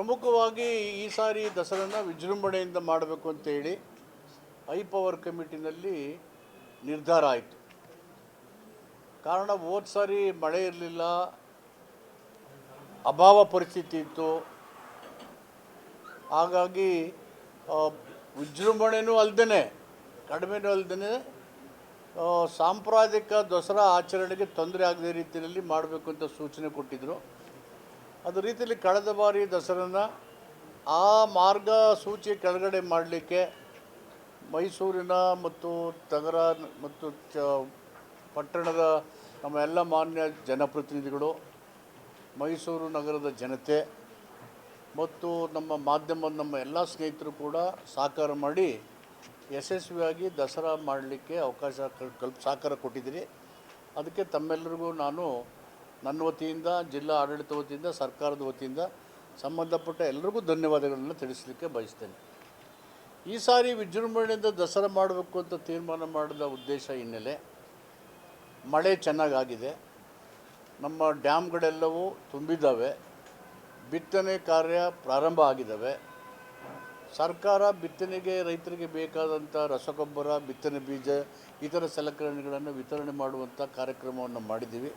ಪ್ರಮುಖವಾಗಿ ಈ ಸಾರಿ ದಸರಾನ ವಿಜೃಂಭಣೆಯಿಂದ ಮಾಡಬೇಕು ಅಂತೇಳಿ ಐ ಪವರ್ ಕಮಿಟಿನಲ್ಲಿ ನಿರ್ಧಾರ ಆಯಿತು. ಕಾರಣ ಹೋದ ಸಾರಿ ಮಳೆ ಇರಲಿಲ್ಲ, ಅಭಾವ ಪರಿಸ್ಥಿತಿ ಇತ್ತು. ಹಾಗಾಗಿ ವಿಜೃಂಭಣೆನೂ ಅಲ್ದೇ ಕಡಿಮೆನೂ ಅಲ್ದೇ ಸಾಂಪ್ರದಾಯಿಕ ದಸರಾ ಆಚರಣೆಗೆ ತೊಂದರೆ ಆಗದೇ ರೀತಿಯಲ್ಲಿ ಮಾಡಬೇಕು ಅಂತ ಸೂಚನೆ ಕೊಟ್ಟಿದ್ದರು ಅದೇ ರೀತಿಯಲ್ಲಿ ಕಳೆದ ಬಾರಿ ದಸರಾನ ಆ ಮಾರ್ಗಸೂಚಿ ಕೆಳಗಡೆ ಮಾಡಲಿಕ್ಕೆ ಮೈಸೂರಿನ ಮತ್ತು ತಗರ ಮತ್ತು ಚ ಪಟ್ಟಣದ ನಮ್ಮ ಎಲ್ಲ ಮಾನ್ಯ ಜನಪ್ರತಿನಿಧಿಗಳು, ಮೈಸೂರು ನಗರದ ಜನತೆ ಮತ್ತು ನಮ್ಮ ಮಾಧ್ಯಮ, ನಮ್ಮ ಎಲ್ಲ ಸ್ನೇಹಿತರು ಕೂಡ ಸಹಕಾರ ಮಾಡಿ ಯಶಸ್ವಿಯಾಗಿ ದಸರಾ ಮಾಡಲಿಕ್ಕೆ ಅವಕಾಶ ಕಲ್- ಕಲ್ಪ್ ಸಹಕಾರ ಕೊಟ್ಟಿದ್ದೀರಿ. ಅದಕ್ಕೆ ತಮ್ಮೆಲ್ಲರಿಗೂ ನಾನು ನನ್ನ ವತಿಯಿಂದ, ಜಿಲ್ಲಾ ಆಡಳಿತ ವತಿಯಿಂದ, ಸರ್ಕಾರದ ವತಿಯಿಂದ ಸಂಬಂಧಪಟ್ಟ ಎಲ್ಲರಿಗೂ ಧನ್ಯವಾದಗಳನ್ನು ತಿಳಿಸಲಿಕ್ಕೆ ಬಯಸ್ತೇನೆ. ಈ ಸಾರಿ ವಿಜೃಂಭಣೆಯಿಂದ ದಸರಾ ಮಾಡಬೇಕು ಅಂತ ತೀರ್ಮಾನ ಮಾಡಿದ ಉದ್ದೇಶ ಹಿನ್ನೆಲೆ ಮಳೆ ಚೆನ್ನಾಗಾಗಿದೆ. ನಮ್ಮ ಡ್ಯಾಮ್ಗಳೆಲ್ಲವೂ ತುಂಬಿದ್ದಾವೆ. ಬಿತ್ತನೆ ಕಾರ್ಯ ಪ್ರಾರಂಭ ಆಗಿದ್ದಾವೆ. ಸರ್ಕಾರ ಬಿತ್ತನೆಗೆ ರೈತರಿಗೆ ಬೇಕಾದಂಥ ರಸಗೊಬ್ಬರ, ಬಿತ್ತನೆ ಬೀಜ, ಇತರ ಸಲಕರಣೆಗಳನ್ನು ವಿತರಣೆ ಮಾಡುವಂಥ ಕಾರ್ಯಕ್ರಮವನ್ನು ಮಾಡಿದ್ದೀವಿ.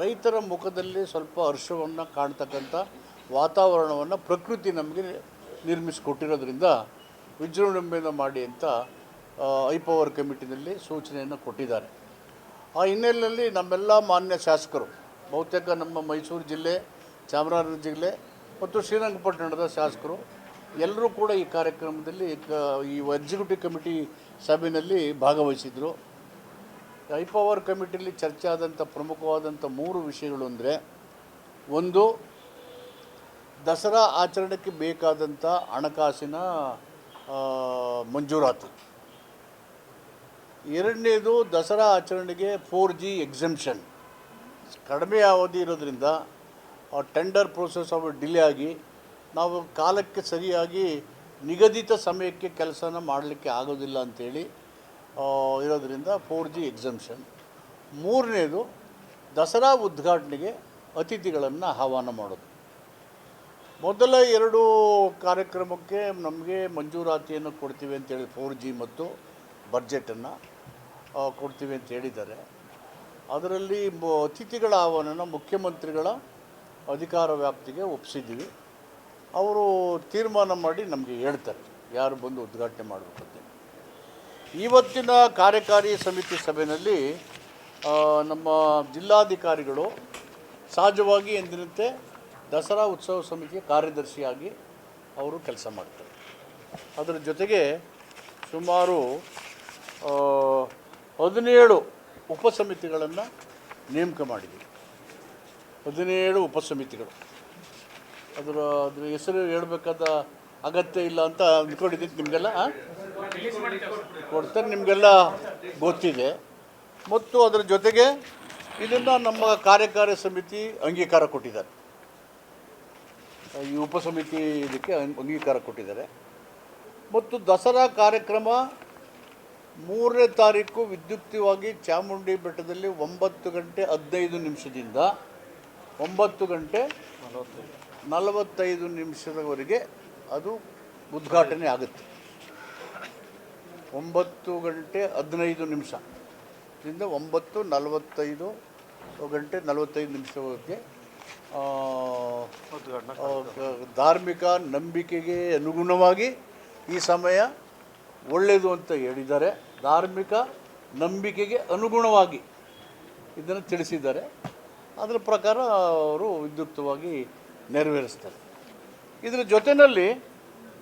ರೈತರ ಮುಖದಲ್ಲಿ ಸ್ವಲ್ಪ ಹರ್ಷವನ್ನು ಕಾಣ್ತಕ್ಕಂಥ ವಾತಾವರಣವನ್ನು ಪ್ರಕೃತಿ ನಮಗೆ ನಿರ್ಮಿಸಿಕೊಟ್ಟಿರೋದ್ರಿಂದ ವಿಜೃಂಭಣೆಯಿಂದ ಮಾಡಿ ಅಂತ ಐ ಪವರ್ ಕಮಿಟಿನಲ್ಲಿ ಸೂಚನೆಯನ್ನು ಕೊಟ್ಟಿದ್ದಾರೆ. ಆ ಹಿನ್ನೆಲೆಯಲ್ಲಿ ನಮ್ಮೆಲ್ಲ ಮಾನ್ಯ ಶಾಸಕರು, ಬಹುತೇಕ ನಮ್ಮ ಮೈಸೂರು ಜಿಲ್ಲೆ, ಚಾಮರಾಜನಗರ ಜಿಲ್ಲೆ ಮತ್ತು ಶ್ರೀರಂಗಪಟ್ಟಣದ ಶಾಸಕರು, ಎಲ್ಲರೂ ಕೂಡ ಈ ಕಾರ್ಯಕ್ರಮದಲ್ಲಿ ಈ ಎಕ್ಸಿಕ್ಯೂಟಿವ್ ಕಮಿಟಿ ಸಭೆಯಲ್ಲಿ ಭಾಗವಹಿಸಿದರು. ಐ ಪವರ್ ಕಮಿಟಿಯಲ್ಲಿ ಚರ್ಚೆ ಆದಂಥ ಪ್ರಮುಖವಾದಂಥ ಮೂರು ವಿಷಯಗಳು ಅಂದರೆ, ಒಂದು, ದಸರಾ ಆಚರಣೆಗೆ ಬೇಕಾದಂಥ ಹಣಕಾಸಿನ ಮಂಜೂರಾತಿ. ಎರಡನೇದು ದಸರಾ ಆಚರಣೆಗೆ ಫೋರ್ ಜಿ ಎಕ್ಸಮ್ಷನ್ ಕಡಿಮೆ ಅವಧಿ ಇರೋದ್ರಿಂದ ಟೆಂಡರ್ ಪ್ರೋಸೆಸ್ ಅವು ಡಿಲೇ ಆಗಿ, ನಾವು ಕಾಲಕ್ಕೆ ಸರಿಯಾಗಿ ನಿಗದಿತ ಸಮಯಕ್ಕೆ ಕೆಲಸನ ಮಾಡಲಿಕ್ಕೆ ಆಗೋದಿಲ್ಲ ಅಂಥೇಳಿ ಇರೋದ್ರಿಂದ ಫೋರ್ ಜಿ ಎಕ್ಸಮ್ಷನ್ ಮೂರನೇದು, ದಸರಾ ಉದ್ಘಾಟನೆಗೆ ಅತಿಥಿಗಳನ್ನು ಆಹ್ವಾನ ಮಾಡೋದು. ಮೊದಲ ಎರಡು ಕಾರ್ಯಕ್ರಮಕ್ಕೆ ನಮಗೆ ಮಂಜೂರಾತಿಯನ್ನು ಕೊಡ್ತೀವಿ ಅಂತೇಳಿ ಫೋರ್ ಜಿ ಮತ್ತು ಬಜೆಟನ್ನು ಕೊಡ್ತೀವಿ ಅಂತ ಹೇಳಿದ್ದಾರೆ. ಅದರಲ್ಲಿ ಅತಿಥಿಗಳ ಆಹ್ವಾನನ ಮುಖ್ಯಮಂತ್ರಿಗಳ ಅಧಿಕಾರ ವ್ಯಾಪ್ತಿಗೆ ಒಪ್ಪಿಸಿದ್ದೀವಿ ಅವರು ತೀರ್ಮಾನ ಮಾಡಿ ನಮಗೆ ಹೇಳ್ತಾರೆ, ಯಾರು ಬಂದು ಉದ್ಘಾಟನೆ ಮಾಡಬೇಕು ಅಂತ ಇವತ್ತಿನ ಕಾರ್ಯಕಾರಿ ಸಮಿತಿ ಸಭೆಯಲ್ಲಿ ನಮ್ಮ ಜಿಲ್ಲಾಧಿಕಾರಿಗಳು ಸಹಜವಾಗಿ ಎಂದಿನಂತೆ ದಸರಾ ಉತ್ಸವ ಸಮಿತಿಯ ಕಾರ್ಯದರ್ಶಿಯಾಗಿ ಅವರು ಕೆಲಸ ಮಾಡ್ತಾರೆ. ಅದರ ಜೊತೆಗೆ ಸುಮಾರು ಹದಿನೇಳು ಉಪಸಮಿತಿಗಳನ್ನು ನೇಮಕ ಮಾಡಿದ್ದೀವಿ ಹದಿನೇಳು ಉಪಸಮಿತಿಗಳು. ಅದರ ಅದರ ಹೆಸರು ಹೇಳಬೇಕಾದ ಅಗತ್ಯ ಇಲ್ಲ ಅಂತ ಅಂದ್ಕೊಂಡಿದ್ದೀನಿ. ನಿಮಗೆಲ್ಲ? ಕೊಡ್ತಾರೆ, ನಿಮಗೆಲ್ಲ ಗೊತ್ತಿದೆ. ಮತ್ತು ಅದರ ಜೊತೆಗೆ ಇದನ್ನು ನಮ್ಮ ಕಾರ್ಯಕಾರಿ ಸಮಿತಿ ಅಂಗೀಕಾರ ಕೊಟ್ಟಿದ್ದಾರೆ. ಈ ಉಪಸಮಿತಿ ಇದಕ್ಕೆ ಅಂಗೀಕಾರ ಕೊಟ್ಟಿದ್ದಾರೆ. ಮತ್ತು ದಸರಾ ಕಾರ್ಯಕ್ರಮ ಮೂರನೇ ತಾರೀಕು ವಿದ್ಯುಕ್ತವಾಗಿ ಚಾಮುಂಡಿ ಬೆಟ್ಟದಲ್ಲಿ ಒಂಬತ್ತು ಗಂಟೆ ಹದಿನೈದು ನಿಮಿಷದಿಂದ ಒಂಬತ್ತು ಗಂಟೆ ನಲವತ್ತೈದು ನಿಮಿಷದವರೆಗೆ ಅದು ಉದ್ಘಾಟನೆ ಆಗುತ್ತೆ. ಒಂಬತ್ತು ಗಂಟೆ ಹದಿನೈದು ನಿಮಿಷ. ಇದರಿಂದ ಒಂಬತ್ತು ನಲವತ್ತೈದು ಗಂಟೆ ನಲವತ್ತೈದು ಆ, ಧಾರ್ಮಿಕ ನಂಬಿಕೆಗೆ ಅನುಗುಣವಾಗಿ ಈ ಸಮಯ ಒಳ್ಳೆಯದು ಅಂತ ಹೇಳಿದ್ದಾರೆ. ಧಾರ್ಮಿಕ ನಂಬಿಕೆಗೆ ಅನುಗುಣವಾಗಿ ಇದನ್ನು ತಿಳಿಸಿದ್ದಾರೆ. ಅದರ ಪ್ರಕಾರ ಅವರು ವಿದ್ಯುಕ್ತವಾಗಿ ನೆರವೇರಿಸ್ತಾರೆ. ಇದರ ಜೊತೆಯಲ್ಲಿ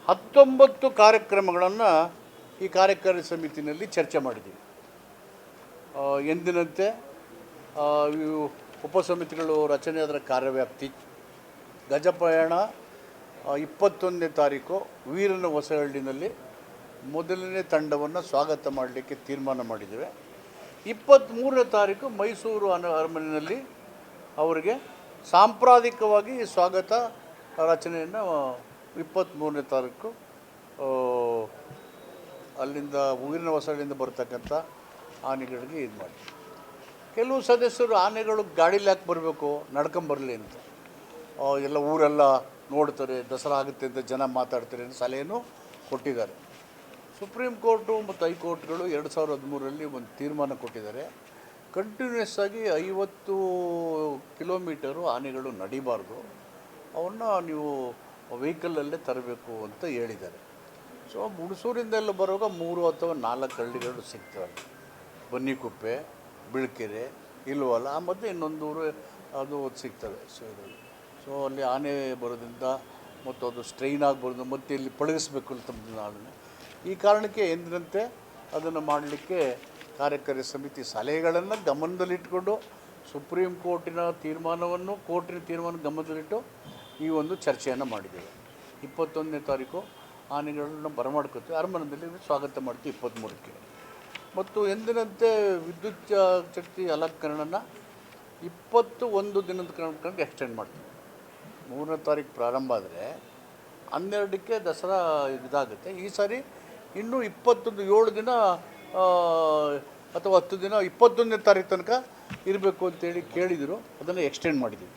ಹತ್ತೊಂಬತ್ತು ಕಾರ್ಯಕ್ರಮಗಳನ್ನು ಈ ಕಾರ್ಯಕಾರಿ ಸಮಿತಿನಲ್ಲಿ ಚರ್ಚೆ ಮಾಡಿದ್ದೀವಿ. ಎಂದಿನಂತೆ ಉಪಸಮಿತಿಗಳು ರಚನೆಯಾದರ ಕಾರ್ಯವ್ಯಾಪ್ತಿ. ಗಜಪ್ರಯಾಣ ಇಪ್ಪತ್ತೊಂದನೇ ತಾರೀಕು ವೀರನ ಹೊಸಹಳ್ಳಿನಲ್ಲಿ ಮೊದಲನೇ ತಂಡವನ್ನು ಸ್ವಾಗತ ಮಾಡಲಿಕ್ಕೆ ತೀರ್ಮಾನ ಮಾಡಿದ್ದೇವೆ. ಇಪ್ಪತ್ತ್ಮೂರನೇ ತಾರೀಕು ಮೈಸೂರು ಅನ, ಅರಮನೆಯಲ್ಲಿ ಅವರಿಗೆ ಸಾಂಪ್ರದಾಯಿಕವಾಗಿ ಸ್ವಾಗತ ರಚನೆಯನ್ನು ಇಪ್ಪತ್ತ್ಮೂರನೇ ತಾರೀಕು ಅಲ್ಲಿಂದ ಊರಿನ ಹೊಸಳಿಂದ ಬರ್ತಕ್ಕಂಥ ಆನೆಗಳಿಗೆ ಇದು ಮಾಡಿ. ಕೆಲವು ಸದಸ್ಯರು ಆನೆಗಳು ಗಾಡೀಲಿ ಯಾಕೆ ಬರಬೇಕು ನಡ್ಕೊಂಬರಲಿ ಅಂತ. ಎಲ್ಲ ಊರೆಲ್ಲ ನೋಡ್ತಾರೆ, ದಸರಾ ಆಗುತ್ತೆ ಅಂತ ಜನ ಮಾತಾಡ್ತಾರೆ ಅಂತ ಸಲಹೆನೂ ಕೊಟ್ಟಿದ್ದಾರೆ. ಸುಪ್ರೀಂ ಕೋರ್ಟು ಮತ್ತು ಹೈಕೋರ್ಟ್ಗಳು ಎರಡು ಸಾವಿರದ ಹದಿಮೂರರಲ್ಲಿ ಒಂದು ತೀರ್ಮಾನ ಕೊಟ್ಟಿದ್ದಾರೆ. ಕಂಟಿನ್ಯೂಸ್ ಆಗಿ ಐವತ್ತು ಕಿಲೋಮೀಟರು ಆನೆಗಳು ನಡಿಬಾರ್ದು. ಅವನ್ನ ನೀವು ವೆಹಿಕಲಲ್ಲೇ ತರಬೇಕು ಅಂತ ಹೇಳಿದ್ದಾರೆ. ಸೊ ಮುಣಸೂರಿಂದ ಎಲ್ಲ ಬರುವಾಗ ಮೂರು ಅಥವಾ ನಾಲ್ಕು ಹಳ್ಳಿಗಳು ಸಿಗ್ತವೆ. ಬನ್ನಿಕುಪ್ಪೆ, ಬಿಳ್ಕೆರೆ ಇಲ್ವಲ್ಲ ಆ ಇನ್ನೊಂದು ಊರು, ಅದು ಸಿಗ್ತವೆ. ಸೊ, ಇದರಲ್ಲಿ. ಸೊ, ಅಲ್ಲಿ ಆನೆ ಬರೋದ್ರಿಂದ ಮತ್ತು ಅದು ಸ್ಟ್ರೈನ್ ಆಗ್ಬಾರ್ದು, ಮತ್ತು ಇಲ್ಲಿ ಪಳಗಿಸ್ಬೇಕು ತಮ್ಮ ನಾಳನ್ನು ಈ ಕಾರಣಕ್ಕೆ ಎಂದಿನಂತೆ ಅದನ್ನು ಮಾಡಲಿಕ್ಕೆ ಕಾರ್ಯಕಾರಿ ಸಮಿತಿ ಸಲಹೆಗಳನ್ನು ಗಮನದಲ್ಲಿಟ್ಟುಕೊಂಡು ಸುಪ್ರೀಂ ಕೋರ್ಟಿನ ತೀರ್ಮಾನವನ್ನು, ಕೋರ್ಟಿನ ತೀರ್ಮಾನ ಗಮನದಲ್ಲಿಟ್ಟು ಈ ಒಂದು ಚರ್ಚೆಯನ್ನು ಮಾಡಿದ್ದೇವೆ. ಇಪ್ಪತ್ತೊಂದನೇ ತಾರೀಕು ಆನೆಗಳನ್ನು ಬರಮಾಡ್ಕೊತೀವಿ ಅರಮನದಲ್ಲಿ ಸ್ವಾಗತ ಮಾಡ್ತೀವಿ ಇಪ್ಪತ್ತ್ಮೂರಕ್ಕೆ ಮತ್ತು ಎಂದಿನಂತೆ ವಿದ್ಯುತ್ ಶಕ್ತಿ ಅಲಂಕರಣನ ಇಪ್ಪತ್ತು ಒಂದು ದಿನದ ಕ್ರಮಕ್ಕೆ ಎಕ್ಸ್ಟೆಂಡ್ ಮಾಡ್ತೀವಿ. ಮೂರನೇ ತಾರೀಕು ಪ್ರಾರಂಭ ಆದರೆ ಹನ್ನೆರಡಕ್ಕೆ ದಸರಾ ಇದಾಗುತ್ತೆ. ಈ ಸಾರಿ ಇನ್ನೂ ಇಪ್ಪತ್ತೊಂದು, ಏಳು ದಿನ ಅಥವಾ ಹತ್ತು ದಿನ ಇಪ್ಪತ್ತೊಂದನೇ ತಾರೀಕು ತನಕ ಇರಬೇಕು ಅಂತೇಳಿ ಕೇಳಿದರು. ಅದನ್ನು ಎಕ್ಸ್ಟೆಂಡ್ ಮಾಡಿದ್ದೀವಿ